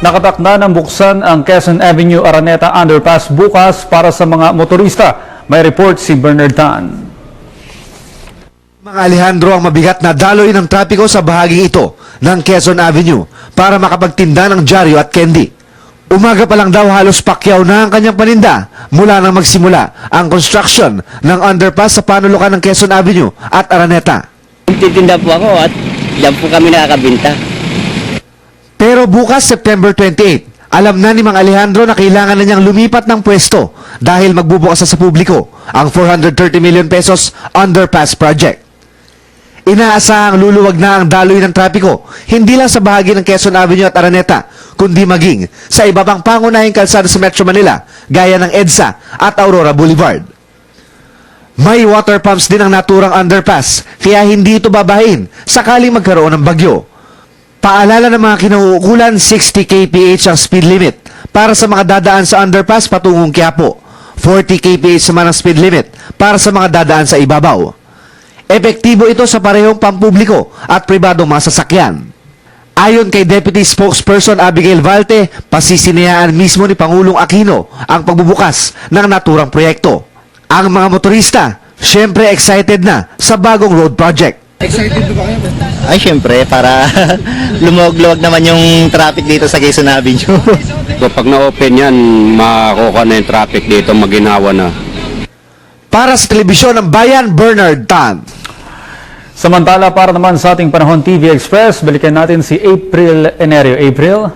Nakatak na ng buksan ang Quezon Avenue Araneta Underpass bukas para sa mga motorista. May report si Bernard Tan. Mga Alejandro ang mabigat na daloy ng trapiko sa bahaging ito ng Quezon Avenue para makapagtinda ng dyaryo at candy. Umaga pa lang daw halos pakyaw na ang kanyang paninda mula nang magsimula ang construction ng underpass sa panulukan ng Quezon Avenue at Araneta. Titinda po ako at diyan po kami nakakabinta. Pero bukas September 28, alam na ni Mang Alejandro na kailangan na niyang lumipat ng pwesto dahil magbubukas sa publiko ang 430 million pesos underpass project. Inaasahang luluwag na ang daloy ng trapiko, hindi lang sa bahagi ng Quezon Avenue at Araneta, kundi maging sa iba pang pangunahing kalsada sa Metro Manila, gaya ng EDSA at Aurora Boulevard. May water pumps din ang naturang underpass, kaya hindi ito babahin sakaling magkaroon ng bagyo. Paalala ng mga kinauukulan, 60 kph ang speed limit para sa mga dadaan sa underpass patungong Quiapo. 40 kph naman ang speed limit para sa mga dadaan sa ibabaw. Epektibo ito sa parehong pampubliko at pribadong mga sasakyan. Ayon kay Deputy Spokesperson Abigail Valte, pasisinayaan mismo ni Pangulong Aquino ang pagbubukas ng naturang proyekto. Ang mga motorista, syempre excited na sa bagong road project. Ay, syempre, para lumawag-luwag naman yung traffic dito sa Quezon Avenue. So pag na-open yan, makukuha na yung traffic dito, maginawa na. Para sa telebisyon ng Bayan, Bernard Tan. Samantala para naman sa ating panahon TV Express, balikan natin si April Enerio. April?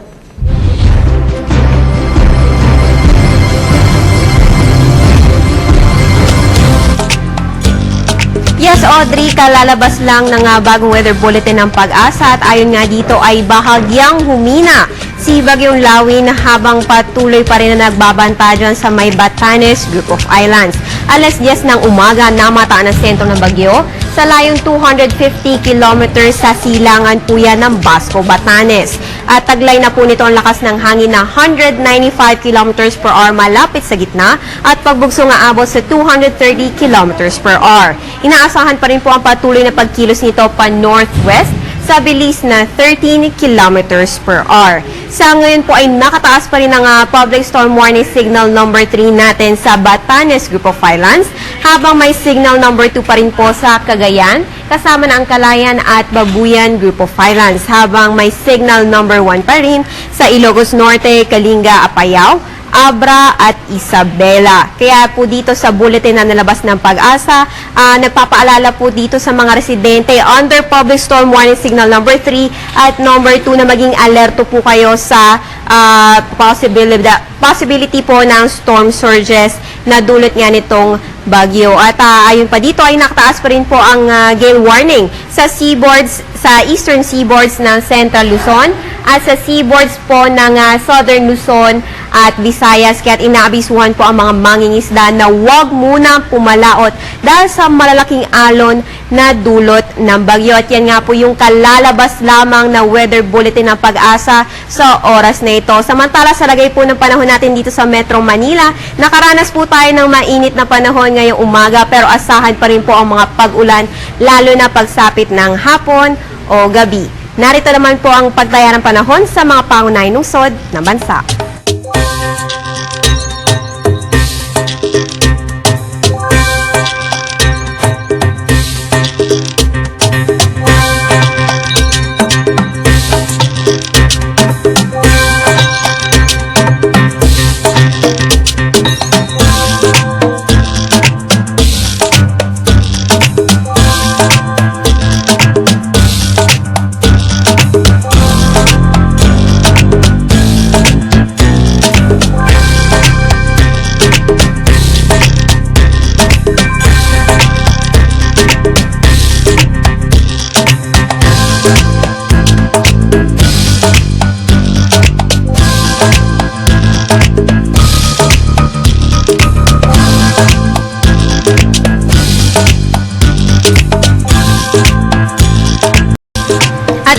Audrey, kalalabas lang ng bagong weather bulletin ng pag-asa at ayon nga dito ay bahagyang humina si Bagyong Lawin habang patuloy pa rin na nagbabanta dyan sa may Batanes Group of Islands. Alas 10 ng umaga, namataan ang sentro ng bagyo sa layong 250 kilometers sa silangan po yan ng Basco, Batanes. At taglay na po nito ang lakas ng hangin na 195 kilometers per hour malapit sa gitna at pagbugso nga abot sa 230 kilometers per hour. Inaasahan pa rin po ang patuloy na pagkilos nito pa northwest sa bilis na 13 kilometers per hour. Sa ngayon po ay nakataas pa rin ang ah, public storm warning signal number 3 natin sa Batanes Group of Islands habang may signal number 2 pa rin po sa Cagayan kasama na ang Kalayan at Babuyan Group of Islands habang may signal number 1 pa rin sa Ilocos Norte, Kalinga, Apayao, Abra at Isabela. Kaya po dito sa bulletin na nalabas ng pag-asa, ah, nagpapaalala po dito sa mga residente under public storm warning signal number 3 at number 2 na maging alerto po kayo sa ah, possibility, possibility po ng storm surges na dulot nga nitong bagyo. At ah, ayon pa dito ay nakataas pa rin po ang ah, gale warning sa seaboards sa eastern seaboards ng Central Luzon at sa seaboards po ng ah, Southern Luzon at Visayas. Kaya inaabisuhan po ang mga mangingisda na huwag muna pumalaot dahil sa malalaking alon na dulot ng bagyo. At yan nga po yung kalalabas lamang na weather bulletin ng pag-asa sa oras na ito. Samantala sa lagay po ng panahon natin dito sa Metro Manila, nakaranas po tayo ng mainit na panahon ngayong umaga pero asahan pa rin po ang mga pag-ulan lalo na pagsapit ng hapon o gabi. Narito naman po ang pagtaya ng panahon sa mga pangunahing lungsod ng bansa. At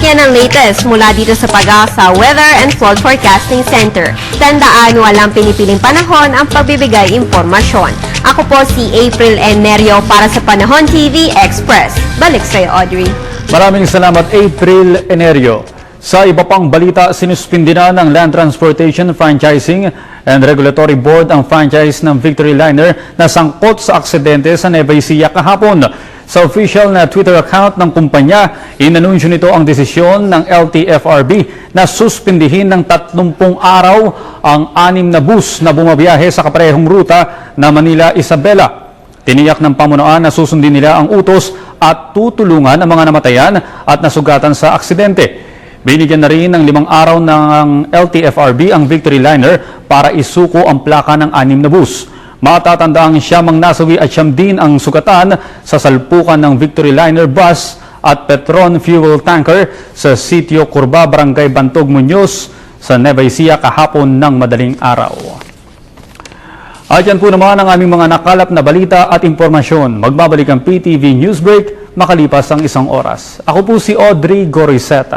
yan ang latest mula dito sa Pag-asa Weather and Flood Forecasting Center. Tandaan, walang pinipiling panahon ang pagbibigay impormasyon. Ako po si April Enerio para sa Panahon TV Express. Balik sa'yo, Audrey. Maraming salamat April Enerio. Sa iba pang balita, sinuspindi na ng Land Transportation Franchising and Regulatory Board ang franchise ng Victory Liner na sangkot sa aksidente sa Nueva kahapon. Sa official na Twitter account ng kumpanya, inanunsyo nito ang desisyon ng LTFRB na suspindihin ng 30 araw ang anim na bus na bumabiyahe sa kaparehong ruta na Manila-Isabela. Tiniyak ng pamunuan na susundin nila ang utos at tutulungan ang mga namatayan at nasugatan sa aksidente. Binigyan na rin ng limang araw ng LTFRB ang Victory Liner para isuko ang plaka ng anim na bus. Matatandaang siyamang nasawi at siyam din ang sugatan sa salpukan ng Victory Liner bus at Petron fuel tanker sa sitio Curba, Barangay Bantog, Muñoz sa Nueva Ecija kahapon ng madaling araw. At yan po naman ang aming mga nakalap na balita at impormasyon. Magbabalik ang PTV Newsbreak makalipas ang isang oras. Ako po si Audrey Goriseta.